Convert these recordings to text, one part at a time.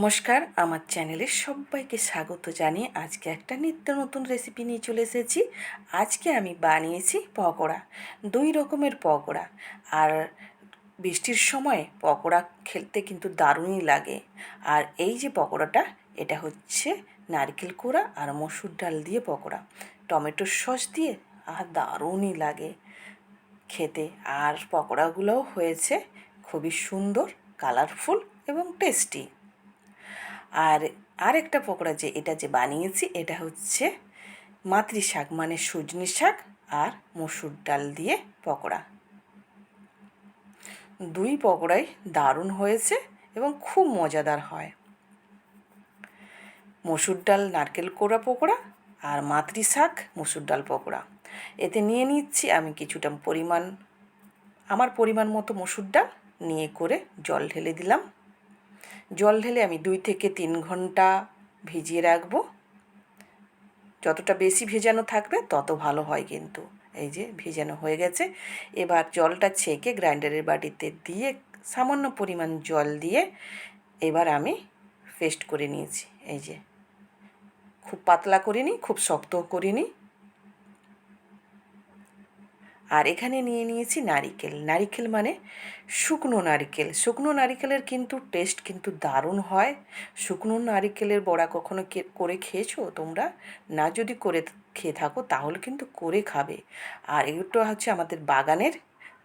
নমস্কার, আমার চ্যানেলে সবাইকে স্বাগত জানিয়ে আজকে একটা নিত্য নতুন রেসিপি নিয়ে চলে এসেছি। আজকে আমি বানিয়েছি পকোড়া, দুই রকমের পকোড়া। আর বৃষ্টির সময় পকোড়া খেলতে কিন্তু দারুণই লাগে। আর এই যে পকোড়াটা, এটা হচ্ছে নারকেল কোড়া আর মসুর ডাল দিয়ে পকোড়া। টমেটো সস দিয়ে আর দারুণই লাগে খেতে। আর পকোড়াগুলোও হয়েছে খুবই সুন্দর কালারফুল এবং টেস্টি আর আরেকটা পকোড়া যে এটা যে বানিয়েছি, এটা হচ্ছে মাতৃ শাক মানে সজনি শাক আর মসুর ডাল দিয়ে পকোড়া। দুই পকোড়াই দারুণ হয়েছে এবং খুব মজাদার হয়। মসুর ডাল, নারকেল কোড়া পকোড়া আর মাতৃ শাক, মসুর ডাল পকোড়া। এতে নিয়ে নিচ্ছি আমি কিছুটা পরিমাণ, আমার পরিমাণ মতো মসুর ডাল, নিয়ে করে জল ঢেলে দিলাম। জল ঢেলে আমি দুই থেকে তিন ঘণ্টা ভিজিয়ে রাখব। যতটা বেশি ভেজানো থাকবে, তত ভালো হয় কিন্তু। এই যে, ভেজানো হয়ে গেছে। এবার জলটা ছেঁকে গ্রাইন্ডারের বাটিতে দিয়ে সামান্য পরিমাণ জল দিয়ে এবার আমি পেস্ট করে নিয়েছি। এই যে, খুব পাতলা করিনি, খুব শক্তও করিনি। আর এখানে নিয়ে নিয়েছি নারিকেল। নারিকেল মানে শুকনো নারিকেল। শুকনো নারিকেলের কিন্তু টেস্ট কিন্তু দারুণ হয়। শুকনো নারিকেলের বড়া কখনো করে খেয়েছো তোমরা? না যদি করে খেয়ে থাকো তাহলে কিন্তু করে খাবে। আর এগুলো হচ্ছে আমাদের বাগানের।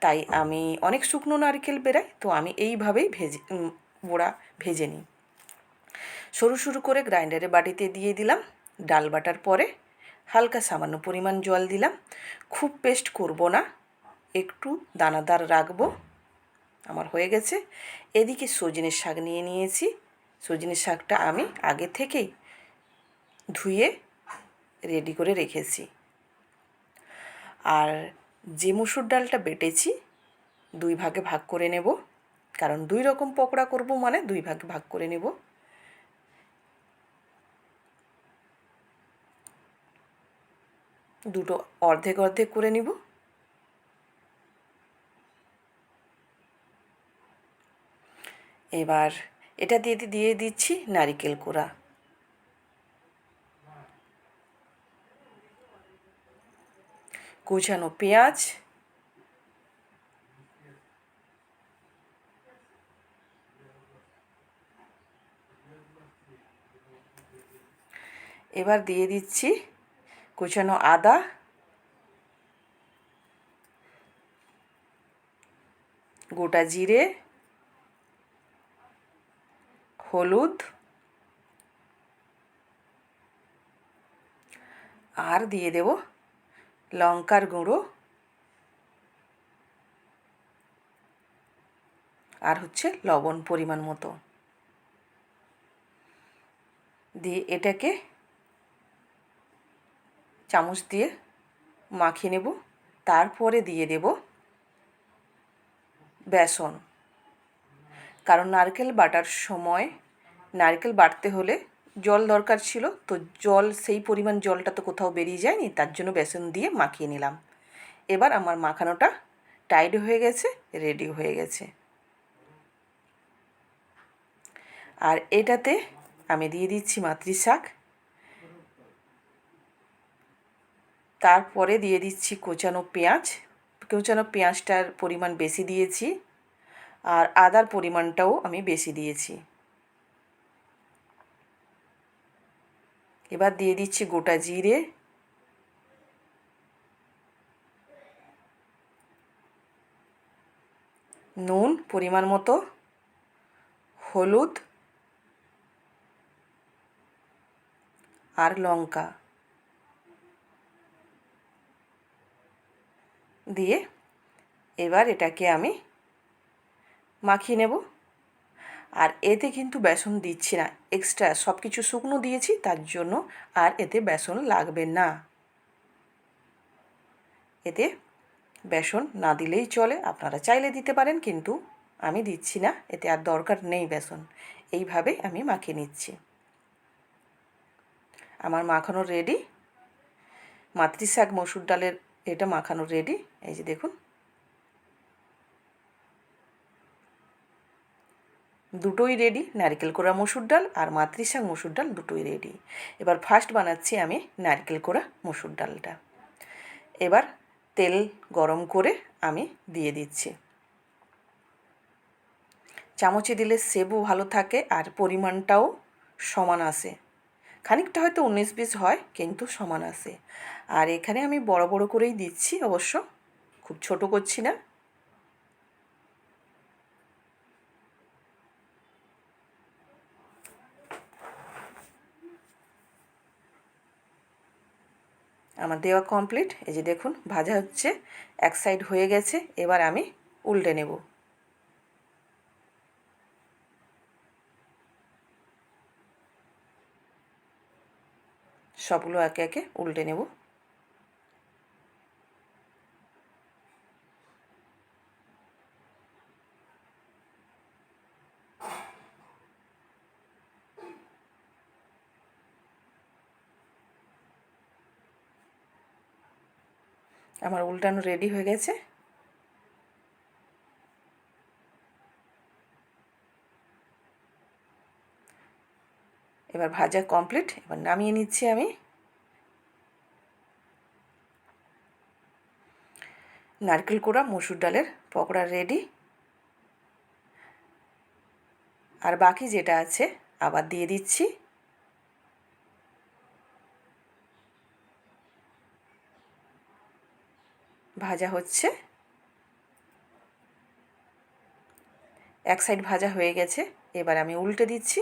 তাই আমি অনেক শুকনো নারকেল বেরাই তো আমি এইভাবেই ভেজে বড়া ভেজে নিই। সরু সরু করে গ্রাইন্ডারে বাটিতে দিয়ে দিলাম। ডাল বাটার পরে হালকা সামান্য পরিমাণ জল দিলাম। খুব পেস্ট করব না। একটু দানাদার রাখব। আমার হয়ে গেছে। এদিকে সজনের শাক নিয়ে নিয়েছি। সজনের শাকটা আমি আগে থেকেই ধুয়ে রেডি করে রেখেছি। আর যে মুসুর ডালটা বেটেছি, দুই ভাগে ভাগ করে নেব। কারণ দুই রকম পকোড়া করব মানে দুই ভাগে ভাগ করে নেব। দুটো অর্ধেক অর্ধেক করে নিব। এবার এটা দিয়ে দিয়ে দিচ্ছি নারিকেল কোড়া। কুচানো পেঁয়াজ। এবার দিয়ে দিচ্ছি কুচানো আদা। গোটা জিরে। হলুদ। আর দিয়ে দেব লঙ্কার গুঁড়ো। আর হচ্ছে লবণ পরিমাণ মতো। দিয়ে এটাকে চামচ দিয়ে মাখিয়ে নেব। তারপরে দিয়ে দেব বেসন। কারণ নারকেল বাটার সময় নারকেল বাটতে হলে জল দরকার ছিল, তো জল, সেই পরিমাণ জলটা তো কোথাও বেরিয়ে যায়নি, তার জন্য বেসন দিয়ে মাখিয়ে নিলাম। এবার আমার মাখানোটা টাইট হয়ে গেছে রেডি হয়ে গেছে। আর এটাতে আমি দিয়ে দিচ্ছি মাতৃ শাক তারপরে দিয়ে দিচ্ছি কোচানো পেঁয়াজ। কোচানো পেঁয়াজটার পরিমাণ বেশি দিয়েছি আর আদার পরিমাণটাও আমি বেশি দিয়েছি। এবার দিয়ে দিচ্ছি গোটা জিরে। নুন পরিমাণ মতো, হলুদ আর লঙ্কা। দিয়ে এবার এটাকে আমি মাখিয়ে নেব। আর এতে কিন্তু বেসন দিচ্ছি না এক্সট্রা সব কিছু শুকনো দিয়েছি, তার জন্য আর এতে বেসন লাগবে না। এতে বেসন না দিলেই চলে, আপনারা চাইলে দিতে পারেন, কিন্তু আমি দিচ্ছি না, এতে আর দরকার নেই বেসন। এইভাবে আমি মাখিয়ে নিচ্ছি। আমার মাখানো রেডি মাতৃশাক মসুর ডালের এটা মাখানো রেডি এই যে দেখুন। দুটোই রেডি নারকেল কোড়া মসুর ডাল আর মাতৃশাক মসুর ডাল দুটোই রেডি এবার ফার্স্ট বানাচ্ছি আমি নারকেল কোড়া মসুর ডালটা। এবার তেল গরম করে আমি দিয়ে দিচ্ছি। চামচে দিলে সেবও ভালো থাকে আর পরিমাণটাও সমান আসে। খানিকটা হয়তো উনিশ বিশ হয়, কিন্তু সমান আসে। আর এখানে আমি বড় বড় করেই দিচ্ছি অবশ্য। খুব ছোট করছি না। আমার দেওয়া কমপ্লিট এই যে দেখুন, ভাজা হচ্ছে, এক সাইড হয়ে গেছে, এবার আমি উল্টে নেব। সবগুলো একে একে উল্টে নেব। আমার উল্টানো রেডি হয়ে গেছে। এবার ভাজা কমপ্লিট এবার নামিয়ে নিচ্ছি আমি। নারকেল কোড়া, মসুর ডালের পকোড়া রেডি আর বাকি যেটা আছে, আবার দিয়ে দিচ্ছি। ভাজা হচ্ছে। এক সাইড ভাজা হয়ে গেছে, এবার আমি উল্টে দিচ্ছি।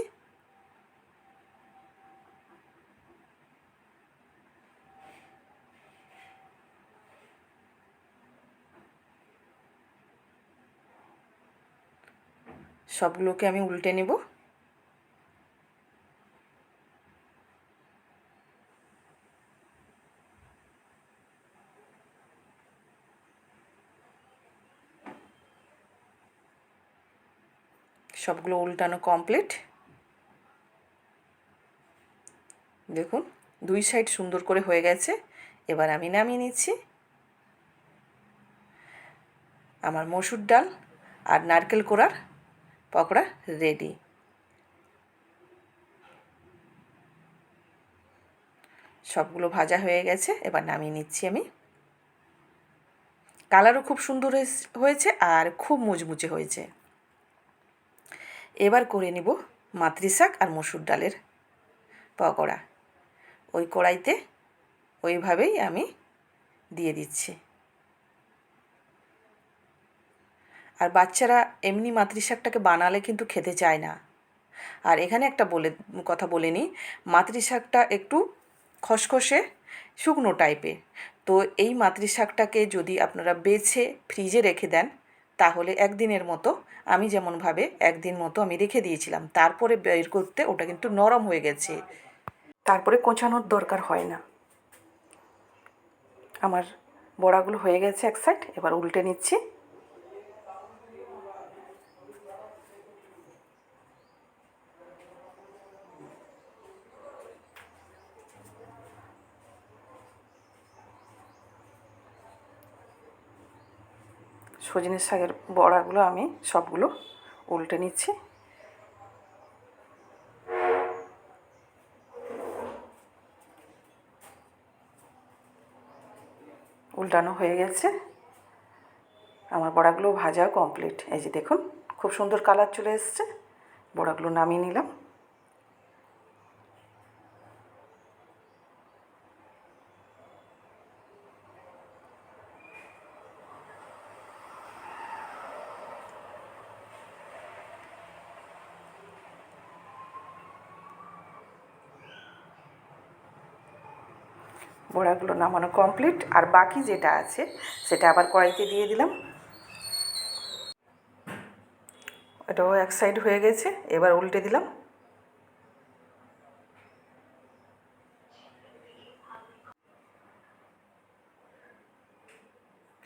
সবগুলোকে আমি উল্টে নেব। সবগুলো উল্টানো কমপ্লিট দেখুন, দুই সাইড সুন্দর করে হয়ে গেছে। এবার আমি নামিয়ে নিচ্ছি। আমার মসুর ডাল আর নারকেল কোড়ার পকোড়া রেডি সবগুলো ভাজা হয়ে গেছে, এবার নামিয়ে নিচ্ছি আমি। কালারও খুব সুন্দর হয়েছে আর খুব মুচমুচে হয়েছে। এবার করে নিব মাতৃশাক আর মসুর ডালের পকোড়া। ওই কড়াইতে ওইভাবেই আমি দিয়ে দিচ্ছি। আর বাচ্চারা এমনি মাতৃশাকটাকে বানালে কিন্তু খেতে চায় না। আর এখানে একটা বলে, কথা বলে নিই মাতৃশাকটা একটু খসখসে শুকনো টাইপের তো এই মাতৃশাকটাকে যদি আপনারা বেছে ফ্রিজে রেখে দেন তাহলে একদিনের মতো আমি যেমনভাবে একদিন মতো আমি রেখে দিয়েছিলাম, তারপরে বের করতে ওটা কিন্তু নরম হয়ে গেছে। তারপরে কোচানোর দরকার হয় না। আমার বড়াগুলো হয়ে গেছে এক সাইড এবার উল্টে নিচ্ছি। সজনে শাকের বড়াগুলো আমি সবগুলো উল্টে নিচ্ছি। উল্টানো হয়ে গেছে। আমার বড়াগুলো ভাজা কমপ্লিট। এই যে দেখুন, খুব সুন্দর কালার চলে এসছে। বড়াগুলো নামিয়ে নিলাম। বড়াগুলো নামানো কমপ্লিট আর বাকি যেটা আছে, সেটা আবার কড়াইতে দিয়ে দিলাম। এটাও এক সাইড হয়ে গেছে, এবার উল্টে দিলাম।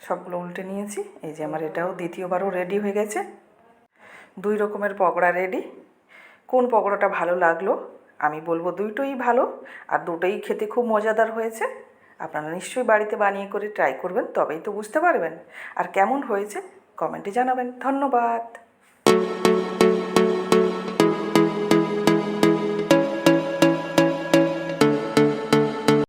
সবগুলো উল্টে নিয়েছি, এই যে আমার এটাও দ্বিতীয়বারও রেডি হয়ে গেছে। দুই রকমের পকোড়া রেডি কোন পকোড়াটা ভালো লাগল? আমি বলব দুইটোই ভালো আর দুটোই খেতে খুব মজাদার হয়েছে। আপনারা নিশ্চয়ই বাড়িতে বানিয়ে করে ট্রাই করবেন, তবেই তো বুঝতে পারবেন। আর কেমন হয়েছে কমেন্টে জানাবেন। ধন্যবাদ।